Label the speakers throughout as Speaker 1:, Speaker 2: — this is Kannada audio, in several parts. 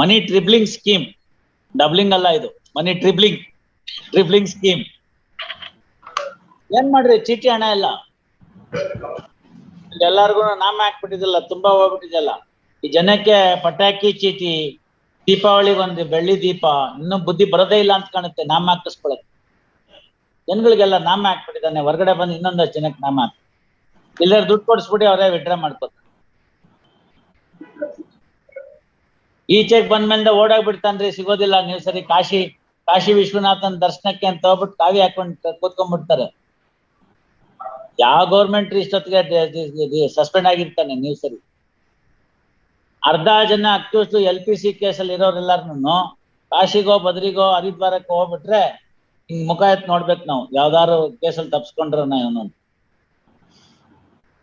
Speaker 1: ಮನಿ ಟ್ರಿಬ್ಲಿಂಗ್ ಸ್ಕೀಮ್. ಡಬ್ಲಿಂಗ್ ಅಲ್ಲ ಇದು. Money tripling tripling scheme. ಏನ್ ಮಾಡ್ರಿ? ಚೀಟಿ ಹಣ ಎಲ್ಲ. ಎಲ್ಲಾರ್ಗು ನಾಮ ಹಾಕ್ಬಿಟ್ಟಿದಲ್ಲ ತುಂಬಾ ಹೋಗ್ಬಿಟ್ಟಿದೆಲ್ಲ ಈ ಜನಕ್ಕೆ ಪಟಾಕಿ ಚೀಟಿ ದೀಪಾವಳಿಗೆ ಒಂದು ಬೆಳ್ಳಿ ದೀಪ, ಇನ್ನೂ ಬುದ್ಧಿ ಬರೋದೇ ಇಲ್ಲ ಅಂತ ಕಾಣುತ್ತೆ, ನಾಮ ಹಾಕಿಸ್ಕೊಳಕ್ ಜನಗಳಿಗೆಲ್ಲ ನಾಮ ಹಾಕ್ಬಿಟ್ಟಿದ್ದಾನೆ, ಹೊರಗಡೆ ಬಂದು ಇನ್ನೊಂದಷ್ಟು ಜನಕ್ಕೆ ನಾಮ ಹಾಕಿ ಇಲ್ಲರ ದುಡ್ಡು ಕೊಡಿಸ್ಬಿಟ್ಟು ಅವರೇ ವಿಡ್ರಾ ಮಾಡ್ಕೋತಾರೆ. ಈಚೆಗೆ ಬಂದ್ಮೇಲೆ ಓಡಾಗ್ಬಿಡ್ತಾನ್ರಿ ಸಿಗೋದಿಲ್ಲ. ನೀವು ಸರಿ ಕಾಶಿ ಕಾಶಿ ವಿಶ್ವನಾಥನ್ ದರ್ಶನಕ್ಕೆ ಅಂತ ಹೋಗ್ಬಿಟ್ಟು ಕಾವಿ ಹಾಕೊಂಡ್ ಕೂತ್ಕೊಂಡ್ಬಿಡ್ತಾರೆ. ಯಾವ ಗೌರ್ಮೆಂಟ್ ಇಷ್ಟೊತ್ತಿಗೆ ಸಸ್ಪೆಂಡ್ ಆಗಿರ್ತಾನೆ ನೀವು ಸರಿ. ಅರ್ಧ ಜನ ಅಕ್ಯೂಸ್ ಎಲ್ ಪಿ ಸಿ ಕೇಸಲ್ಲಿ ಇರೋರೆಲ್ಲಾರನು ಕಾಶಿಗೋ, ಬದ್ರಿಗೋ, ಹರಿದ್ವಾರಕ್ಕೋ ಹೋಗ್ಬಿಟ್ರೆ ಹಿಂಗ್ ಮುಖ ಎತ್ ನೋಡ್ಬೇಕು ನಾವು. ಯಾವ್ದಾರು ಕೇಸಲ್ಲಿ ತಪ್ಸ್ಕೊಂಡ್ರ ಇವನು.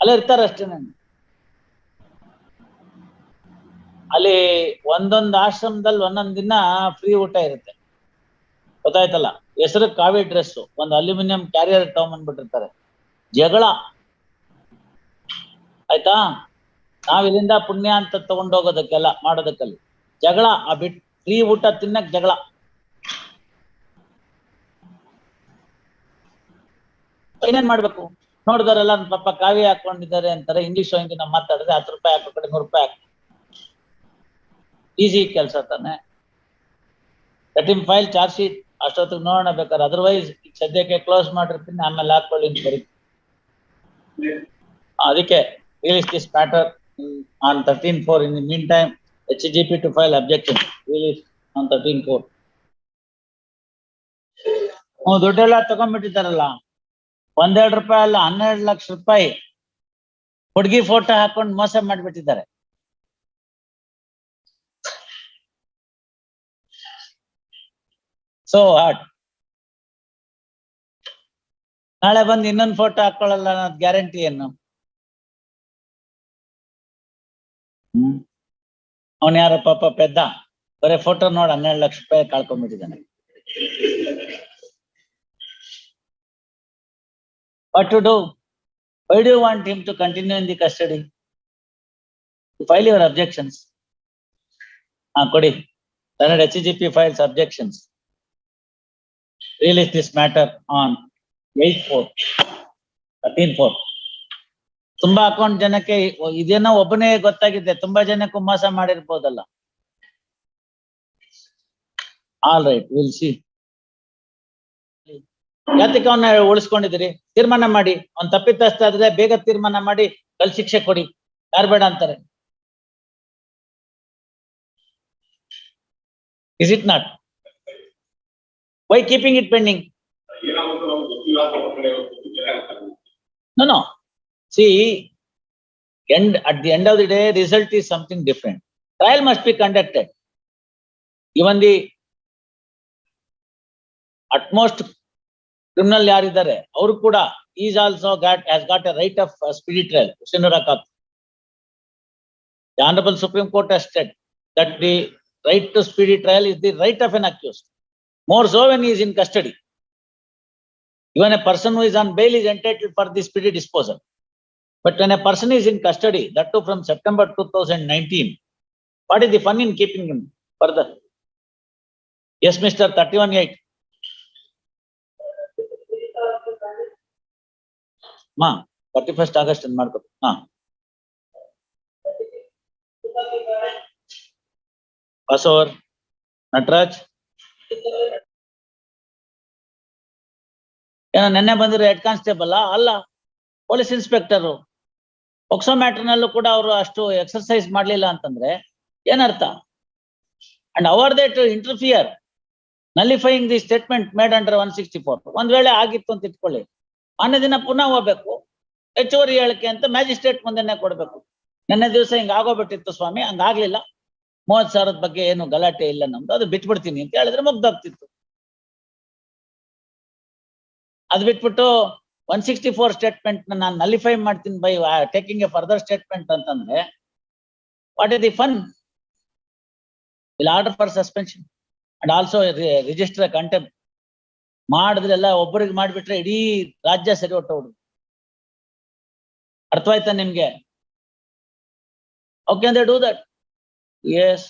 Speaker 1: ಅಲ್ಲೇ ಇರ್ತಾರ ಅಷ್ಟೇನೆ ಅಲ್ಲಿ ಒಂದೊಂದು ಆಶ್ರಮದಲ್ಲಿ ಒಂದೊಂದ್ ದಿನ ಫ್ರೀ ಊಟ ಇರುತ್ತೆ. ಗೊತ್ತಾಯ್ತಲ್ಲ? ಹೆಸರು ಕಾವಿ ಡ್ರೆಸ್ ಒಂದು ಅಲ್ಯೂಮಿನಿಯಂ ಕ್ಯಾರಿಯರ್ ತಗೊಂಬಂದ್ಬಿಟ್ಟಿರ್ತಾರೆ ಜಗಳ. ಆಯ್ತಾ? ನಾವ್ ಇಲ್ಲಿಂದ ಪುಣ್ಯ ಅಂತ ತಗೊಂಡೋಗೋದಕ್ಕೆಲ್ಲ, ಮಾಡೋದಕ್ಕಲ್ಲಿ. ಜಗಳ, ಆ ಬಿಟ್ ಫ್ರೀ ಊಟ ತಿನ್ನಕ್ ಜಗಳ. ಏನೇನ್ ಮಾಡ್ಬೇಕು? ನೋಡಿದಾರೆಲ್ಲ ಪಾಪ ಕಾವಿ ಹಾಕೊಂಡಿದ್ದಾರೆ ಅಂತಾರೆ ಇಂಗ್ಲಿಷ್ ಹಿಂಗೆ ಮಾತಾಡಿದ್ರೆ ಹತ್ತು ರೂಪಾಯಿ ಹಾಕೋ ಕಡೆ ನೂರು ರೂಪಾಯಿ ಹಾಕಿ ಈಸಿ ಕೆಲಸ ತಾನೆ. ಕಟಿಂಗ್ ಫೈಲ್ ಚಾರ್ಜ್ ಶೀಟ್ ಅಷ್ಟೊತ್ತಿಗೆ ನೋಡೋಣ ಬೇಕಾದ್ರೆ. ಅದರ್ವೈಸ್ ಸದ್ಯಕ್ಕೆ ಕ್ಲೋಸ್ ಮಾಡಿರ್ತೀನಿ ಆಮೇಲೆ ಹಾಕೊಳ್ಳಿ ಅಂತ ಬರೀ ಅದಕ್ಕೆ release this matter on thirteen four in the meantime H G P to file objection release on thirteen four ಹ್ಞೂ ದುಡ್ಡೆಲ್ಲ ತಗೊಂಡ್ಬಿಟ್ಟಿದ್ದಾರಲ್ಲ. ಒಂದೆರಡು ರೂಪಾಯಿ ಅಲ್ಲ ಹನ್ನೆರಡು ಲಕ್ಷ ರೂಪಾಯಿ. ಹುಡುಗಿ ಫೋಟೋ ಹಾಕೊಂಡು ಮೋಸ ಮಾಡ್ಬಿಟ್ಟಿದ್ದಾರೆ. ಸೊ ಹಾಟ್ ನಾಳೆ ಬಂದು ಇನ್ನೊಂದು ಫೋಟೋ ಹಾಕೊಳ್ಳಲ್ಲ ಅನ್ನೋದು ಗ್ಯಾರಂಟಿ ಏನು? ಅವನ್ ಯಾರ ಪಾಪ ಪೆದ್ದ. ಬರೀ ಫೋಟೋ ನೋಡಿ, ಹನ್ನೆರಡು ಲಕ್ಷ ರೂಪಾಯಿ ಕಳ್ಕೊಂಡ್ಬಿಟ್ಟಿದ್ದಾನೆ. What to do why do want him to continue in the custody file your objections ಹಾ, ಕೊಡಿ. Kannada H G P files objections release this matter on eight four, thirteen four. ತುಂಬಾ ಅಕೌಂಟ್ ಜನಕ್ಕೆ ಇದೇನೋ ಒಬ್ಬನೇ ಗೊತ್ತಾಗಿದೆ ತುಂಬಾ ಜನಕ್ಕೂ ಮೋಸ ಮಾಡಿರ್ಬೋದಲ್ಲ. ಆಲ್ ರೈಟ್ ವಿಲ್ ಸಿ ಯಾತಕ್ಕೆ ಅವನ್ನ ತೀರ್ಮಾನ ಮಾಡಿ ಅವ್ನ್ ತಪ್ಪಿತಸ್ಥ ಆದ್ರೆ ಬೇಗ ತೀರ್ಮಾನ ಮಾಡಿ ಕಲ್ ಶಿಕ್ಷೆ ಕೊಡಿ ಯಾರು ಬೇಡ ಅಂತಾರೆ? Is it not why keeping it pending No, no. See, end, at the end of the day, result is something different. Trial must be conducted. Even the utmost criminal ಯಾರಿದ್ದಾರೆ ಅವರು ಕೂಡ is also got has got a right of speedy trial cop The Honorable Supreme Court has said that the right to speedy trial is the right of an accused. More so when he is in custody. Even a person who is on bail is entitled for the speedy disposal. But when a person is in custody, that too from September two thousand nineteen, what is the fun in keeping him further? Yes, Mr. thirty-one eight. ಮಾ ಥರ್ಟಿ ಫಸ್ಟ್ ಆಗಸ್ಟ್ ಅಂತ ಮಾಡ್ಕೊ ಹಾ ಬಸವರ್ ನಟರಾಜ್ ಏನೋ ನೆನ್ನೆ ಬಂದಿರೋ ಹೆಡ್ ಕಾನ್ಸ್ಟೇಬಲ್ ಅಲ್ಲ, ಪೊಲೀಸ್ ಇನ್ಸ್ಪೆಕ್ಟರ್. ಒಕ್ಸೋ ಮ್ಯಾಟರ್ನಲ್ಲೂ ಕೂಡ ಅವರು ಅಷ್ಟು ಎಕ್ಸರ್ಸೈಸ್ ಮಾಡ್ಲಿಲ್ಲ ಅಂತಂದ್ರೆ ಏನರ್ಥ? And hour that interfere nullifying the statement made under one sixty four ಒಂದ್ ವೇಳೆ ಆಗಿತ್ತು ಅಂತ ಇಟ್ಕೊಳ್ಳಿ. ಮಾನ್ಯ ದಿನ ಪುನಃ ಹೋಗ್ಬೇಕು. ಹೆಚ್ಚುವರಿ ಹೇಳಿಕೆ ಅಂತ ಮ್ಯಾಜಿಸ್ಟ್ರೇಟ್ ಮುಂದೆನೆ ಕೊಡ್ಬೇಕು. ನೆನ್ನೆ ದಿವಸ ಹಿಂಗ್ ಆಗೋಗ್ಬಿಟ್ಟಿತ್ತು ಸ್ವಾಮಿ ಹಂಗಾಗ್ಲಿಲ್ಲ ಮೂವತ್ ಸಾವಿರದ ಬಗ್ಗೆ ಏನು ಗಲಾಟೆ ಇಲ್ಲ ನಮ್ದು. ಅದು ಬಿಟ್ಬಿಡ್ತೀನಿ ಅಂತ ಹೇಳಿದ್ರೆ ಮುಗ್ದೋಗ್ತಿತ್ತು ಅದ್ ಬಿಟ್ಬಿಟ್ಟು ಒನ್ ಸಿಕ್ಸ್ಟಿ ಫೋರ್ ಸ್ಟೇಟ್ಮೆಂಟ್ ನಾನು ನಲಿಫೈ ಮಾಡ್ತೀನಿ by taking a further statement ಅಂತಂದ್ರೆ what is the fun will order for suspension and also register contempt ಮಾಡಿದ್ರೆಲ್ಲ ಒಬ್ಬರಿಗೆ ಮಾಡಿಬಿಟ್ರೆ ಇಡೀ ರಾಜ್ಯ ಸರಿ ಹೊಟ್ಟೋಡು ಅರ್ಥವಾಯ್ತಾ ನಿಮ್ಗೆ? ಓಕೆ ಅಂದ್ರೆ do that Yes.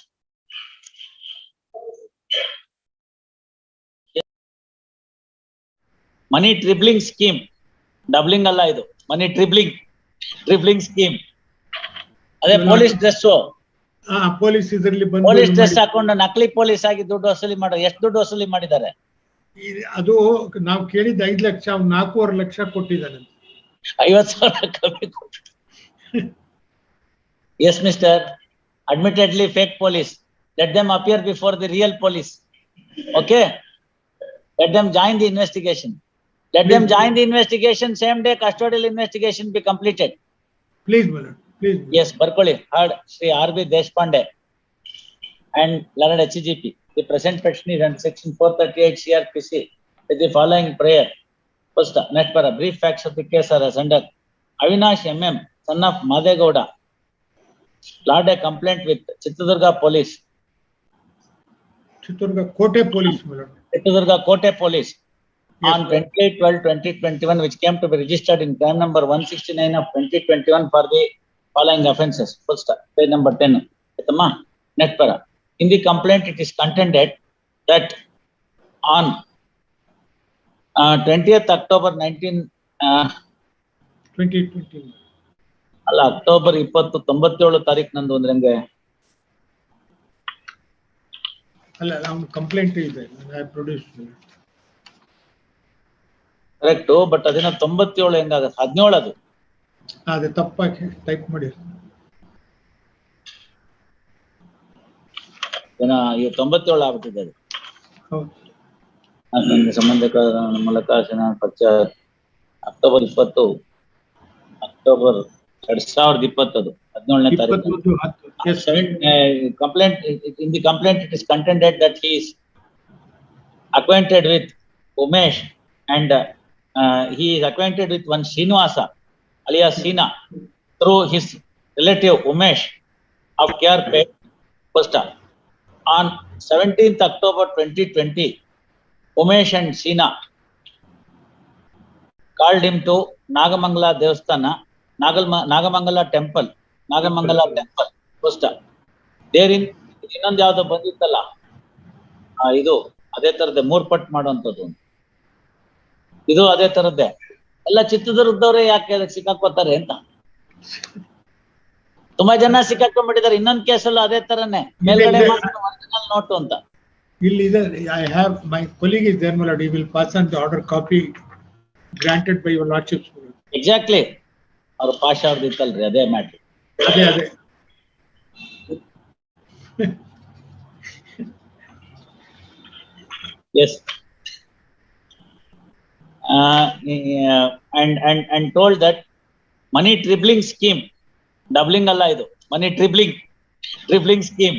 Speaker 1: Money tripling scheme doubling ಅಲ್ಲ ಇದು. ಮನಿ ಟ್ರಿಬ್ಲಿಂಗ್ ಟ್ರಿಬ್ಲಿಂಗ್ ಸ್ಕೀಮ್ ಅದೇ ಪೊಲೀಸ್ ಡ್ರೆಸ್
Speaker 2: ಪೊಲೀಸ್ ಇದರಲ್ಲಿ
Speaker 1: ಪೊಲೀಸ್ ಡ್ರೆಸ್ ಹಾಕೊಂಡು ನಕಲಿ ಪೊಲೀಸ್ ಆಗಿ ದುಡ್ಡು ವಸೂಲಿ ಮಾಡೋ. ಎಷ್ಟು ದುಡ್ಡು ವಸೂಲಿ ಮಾಡಿದ್ದಾರೆ?
Speaker 2: ಅದು ನಾವು ಕೇಳಿದ ಐದು ಲಕ್ಷ ನಾಲ್ಕೂವರೆ ಲಕ್ಷ ಕೊಟ್ಟಿದ್ದಾನೆ.
Speaker 1: ಐವತ್ ಸಾವಿರ ಕಮ್ಮಿ ಕೊಟ್ಟ yes mister admittedly fake police. Let them appear before the real police. Okay? Let them join the investigation. Let please, them join please. the investigation. Same day, custodial investigation
Speaker 2: be completed. Please,
Speaker 1: brother. Please. Yes, Barkoli, heard Sri R.B. Deshpande and learned HGP. The present petition is under section 438 CRPC with the following prayer. First, net para brief facts of the case are as under Avinash M.M., son of Madegowda, lodged a complaint with Chitradurga police.
Speaker 2: Chitradurga Kote police,
Speaker 1: Chitradurga Kote police yes, on
Speaker 2: 28 12
Speaker 1: 2021, which came to be registered in crime number 169 of 2021 for the following offences. Full stop. Page number 10. Net para. In the complaint, it is contended that on uh, 20th October 19. Uh,
Speaker 2: 2021.
Speaker 1: ಅಲ್ಲ ಅಕ್ಟೋಬರ್ ಇಪ್ಪತ್ತು ತೊಂಬತ್ತೇಳು ತಾರೀಕು ನಂದು ಅಂದ್ರೆ ಹಂಗೆ?
Speaker 2: ಅಲ್ಲ ಅವ್ನ ಕಂಪ್ಲೇಂಟ್ ಇದೆ ಪ್ರೊಡ್ಯೂಸ್
Speaker 1: ಕರೆಕ್ಟ್ ಬಟ್ ಅದನ್ನ ತೊಂಬತ್ತೇಳು ಹೆಂಗಾಗತ್ತೆ? ಹದಿನೇಳು ಅದು.
Speaker 2: ಅದೇ ತಪ್ಪಾಗಿ ಟೈಪ್ ಮಾಡಿ.
Speaker 1: ಈಗ ತೊಂಬತ್ತೇಳು ಆಗ್ಬಿಟ್ಟಿದೆ ಅದು. ಸಂಬಂಧಿಕ ಮೂಲಕ ಪರಿಚಯ ಅಕ್ಟೋಬರ್ ಇಪ್ಪತ್ತು ಅಕ್ಟೋಬರ್ ಎರಡ್ ಸಾವಿರದ ಇಪ್ಪತ್ತದು ಹದಿನೇಳನೇ ತಾರೀಕು
Speaker 2: ಇಪ್ಪತ್ತೊಂದು ಹತ್ತು S
Speaker 1: Seven, uh, complaint, in the complaint, it is contended that he is acquainted with Umesh and uh, he is acquainted with one Srinivasa alias Sina through his relative Umesh of KRP Costa. On seventeenth October twenty twenty, Umesh and Sina called him Nagamangala Nagamangala Nagamangala temple Costa. ದೇರಿನ್ ಇನ್ನೊಂದು ಯಾವ್ದೋ ಬಂದಿತ್ತಲ್ಲ? ಇದು ಅದೇ ತರದ್ದೇ ಮೂರ್ ಪಟ್ ಮಾಡುವಂತದ್ದು. ಇದು ಅದೇ ತರದ್ದೇ. ಎಲ್ಲ ಚಿತ್ರದುರ್ಗದವ್ರೆ ಯಾಕೆ ಅದಕ್ಕೆ ಸಿಕ್ಕಾಕೋತಾರೆ ಅಂತ? ತುಂಬಾ ಜನ ಸಿಕ್ಕಾಕೊಂಡ್ಬಿಟ್ಟಿದ್ದಾರೆ ಇನ್ನೊಂದ್ ಕೇಸಲ್ಲೂ ಅದೇ ತರನೇ. ಮೇಲ್ಗಡೆ ನೋಟು ಅಂತ.
Speaker 2: ಇಲ್ಲಿ I have my colleague is there ಮಲಡ್ you will pass on the order copy granted by your lordship
Speaker 1: exactly ಅವ್ರು ಪಾಶ್ ಆಡ್ದಿತ್ತಲ್ರಿ ಅದೇ ಮಾಡಿ as told that money tripling scheme doubling ಅಲ್ಲ ಇದು money tripling tripling scheme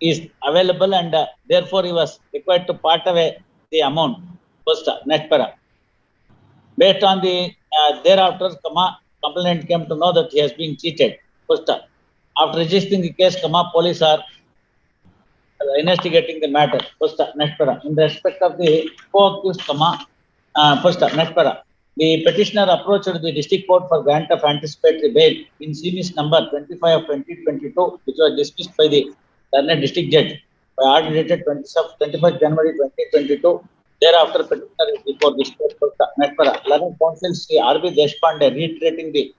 Speaker 1: is available and there for you was required to part away the amount first net ಪರ Based on the, uh, thereafter, comma, complainant came to know that he has been cheated. First, after registering the case, comma, police are investigating the matter. First, uh, next para. In respect of the co-accused, comma, uh, first, next para. The petitioner approached the district court for grant of anticipatory bail in series number twenty-five of twenty twenty-two, which was dismissed by the Thane district judge by order dated twenty-first January twenty twenty-two. Thereafter, petitioner is before this court. First, uh, next para. Learned counsel Sri R B Deshpande reiterating the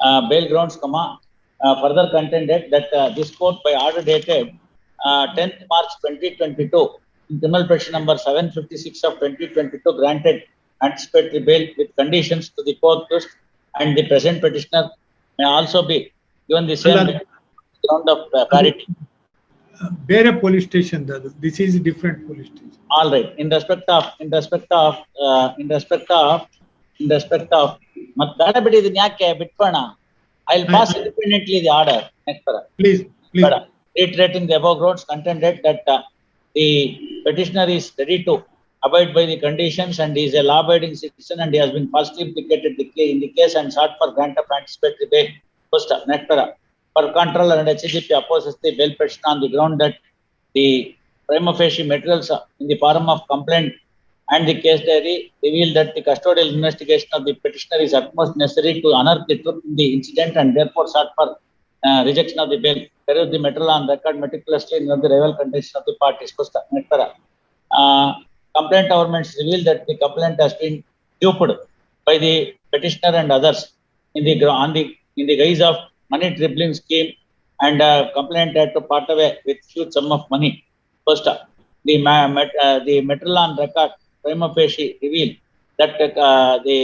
Speaker 1: uh, bail grounds, comma, uh, further contended that uh, this court by order dated uh, tenth March twenty twenty-two, in criminal petition number seven fifty-six of twenty twenty-two granted anticipatory bail with conditions to the co-accused and the present petitioner may also be given the same ground of uh, parity.
Speaker 2: ಬೇರೆ ಪೊಲೀಸ್ ಸ್ಟೇಷನ್ ಅದು this is different police station
Speaker 1: All right, in respect of, in respect of, uh, in respect of, in respect of, ಮತ್ ಬೇಡ ಬಿಡಿ ಇದನ್ನ ಯಾಕೆ ಬಿಟ್ಕೋಣ I will pass independently the order next ಪರ
Speaker 2: ಪ್ಲೀಸ್
Speaker 1: ಬೇಡ reiterating the above grounds contended that uh, the petitioner is ready to abide by the conditions and he is a law abiding citizen and he has been falsely implicated in the case and sought for grant of anticipatory bail. First, uh, next para. For control and HGP opposes the bail petition on the ground that the prima facie materials in the form of complaint and the case diary reveal that the custodial investigation of the petitioner is utmost necessary to unearth the truth in the incident and therefore sought for uh, rejection of the bail. There is the material on record meticulously in the rival condition of the parties. Para. Uh, complaint governments reveal that the complaint has been duped by the petitioner and others in the, on the, in the guise of money dribbling scheme and uh, complaint had to part away with huge sum of money. First, uh, the met- uh, the material record prima facie revealed that uh, the,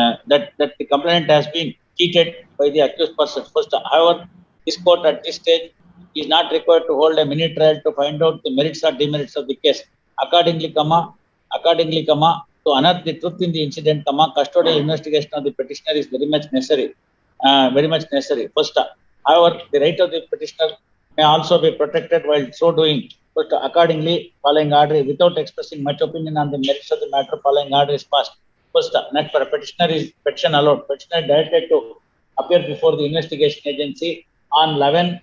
Speaker 1: uh, that, that the complainant has been cheated by the accused person. First, however, this court at this stage is not required to hold a mini trial to find out the merits or demerits of the case. Accordingly, comma, accordingly, comma, to unearth the truth in the incident, comma, custodial investigation of the petitioner is very much necessary, uh, very much necessary. First, however, the right of the petitioner may also be protected while so doing. But accordingly, following order, without expressing much opinion on the merits of the matter, following order is passed. First, next for a petitioner is petition allowed. Petitioner directed to appear before the investigation agency on eleven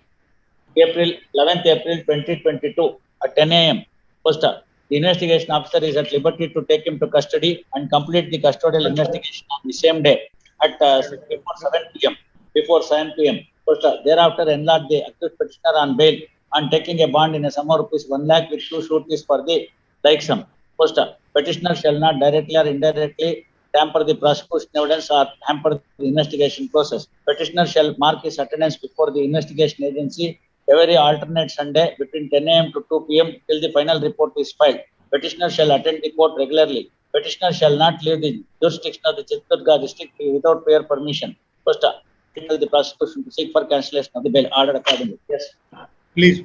Speaker 1: April, eleventh April twenty twenty-two at ten AM. First, the investigation officer is at liberty to take him to custody and complete the custodial investigation on the same day at uh, before seven PM, before seven PM. First, thereafter enlarge the accused petitioner on bail and taking a bond in a sum of rupees one lakh with two sureties for the like sum. First, petitioner shall not directly or indirectly tamper the prosecution evidence or hamper the investigation process. Petitioner shall mark his attendance before the investigation agency every alternate Sunday between ten AM to two PM till the final report is filed. Petitioner shall attend the court regularly. Petitioner shall not leave the jurisdiction of the Chittorgarh district without prior permission. First, tell the prosecution to seek for cancellation of the bail order accordingly. Yes.
Speaker 2: Please.